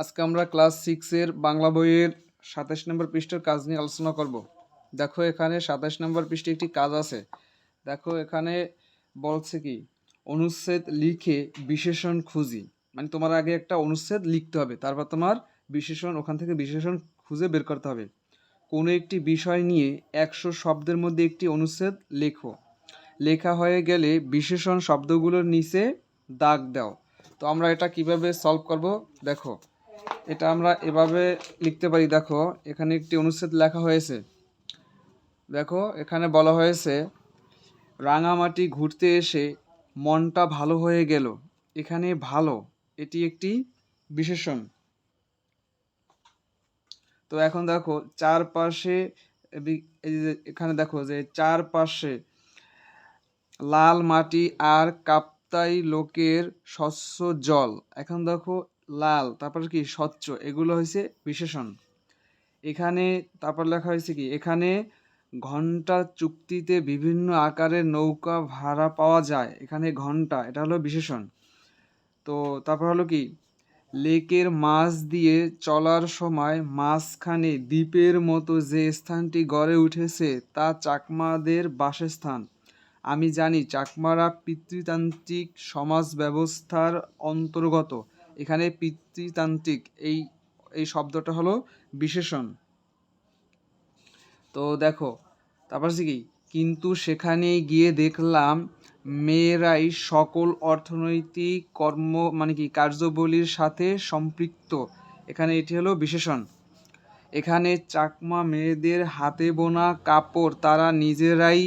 আজকে আমরা ক্লাস সিক্সের বাংলা বইয়ের সাতাশ নম্বর পৃষ্ঠার কাজ নিয়ে আলোচনা করব। দেখো এখানে সাতাশ নম্বর পৃষ্ঠে একটি কাজ আছে। দেখো এখানে বলছে কি, অনুচ্ছেদ লিখে বিশেষণ খুঁজি। মানে তোমার আগে একটা অনুচ্ছেদ লিখতে হবে, তারপর তোমার বিশেষণ, ওখান থেকে বিশেষণ খুঁজে বের করতে হবে। কোনো একটি বিষয় নিয়ে একশো শব্দের মধ্যে একটি অনুচ্ছেদ লেখো। লেখা হয়ে গেলে বিশেষণ শব্দগুলোর নিচে দাগ দাও। তো আমরা এটা কীভাবে সলভ করব? দেখো এটা আমরা এভাবে লিখতে পারি, দেখো, এখানে একটি অনুচ্ছেদ লেখা হয়েছে। দেখো, এখানে বলা হয়েছে, রাঙামাটি ঘুরতে এসে মনটা ভালো হয়ে গেল। এখানে ভালো, এটি একটি বিশেষণ। তো এখন দেখো, চারপাশে এখানে দেখো যে চারপাশে লাল মাটি আর কাপ্তাই লোকের স্বচ্ছ জল। এখন দেখো লাল, তারপর কি স্বচ্ছ, এগুলো হয়েছে বিশেষণ। এখানে তারপর লেখা হয়েছে কি, এখানে ঘণ্টা চুক্তিতে বিভিন্ন আকারের নৌকা ভাড়া পাওয়া যায়। এখানে ঘণ্টা, এটা হলো বিশেষণ। তো তারপর হলো কি, লেকের মাছ দিয়ে চলার সময় মাঝখানে দ্বীপের মতো যে স্থানটি গড়ে উঠেছে, তা চাকমাদের বাসস্থান। আমি জানি, চাকমারা পিতৃতান্ত্রিক সমাজ ব্যবস্থার অন্তর্গত। এখানে পিতৃতান্ত্রিক এই এই শব্দটা হলো বিশেষণ। তো দেখো, তারপর কি? কিন্তু সেখানে গিয়ে দেখলাম মেয়েরাই সকল অর্থনৈতিক কর্ম মানে কি, কার্যবলীর সাথে সম্পৃক্ত। এখানে এটি হলো বিশেষণ। এখানে চাকমা মেয়েদের হাতে বোনা কাপড় তারা নিজেরাই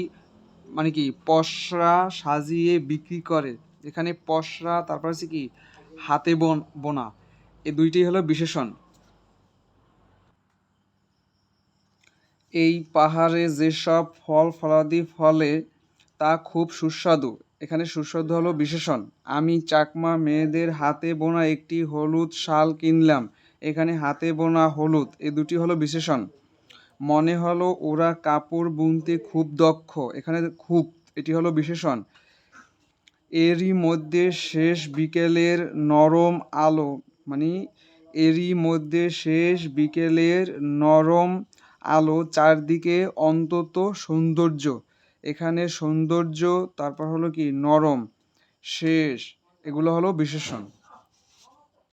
মানে কি পশরা সাজিয়ে বিক্রি করে। এখানে পশরা তারপর আছে কি হাতে বোন, বোনা। এই দুইটি হলো বিশেষণ। এই পাহাড়ে যেসব ফল ফলাদি ফলে, তা খুব সুস্বাদু। এখানে সুস্বাদু হলো বিশেষণ। আমি চাকমা মেয়েদের হাতে বোনা একটি হলুদ শাল কিনলাম। এখানে হাতে বোনা হলুদ। এ দুটি হলো বিশেষণ। মনে হলো ওরা কাপড় বুনতে খুব দক্ষ। এখানে খুব, এটি হলো বিশেষণ। এরই মধ্যে শেষ বিকেলের নরম আলো মানে এরই মধ্যে শেষ বিকেলের নরম আলো চারদিকে অন্তত সৌন্দর্য। এখানে সৌন্দর্য, তারপর হলো কি? নরম, শেষ, এগুলো হলো বিশেষণ।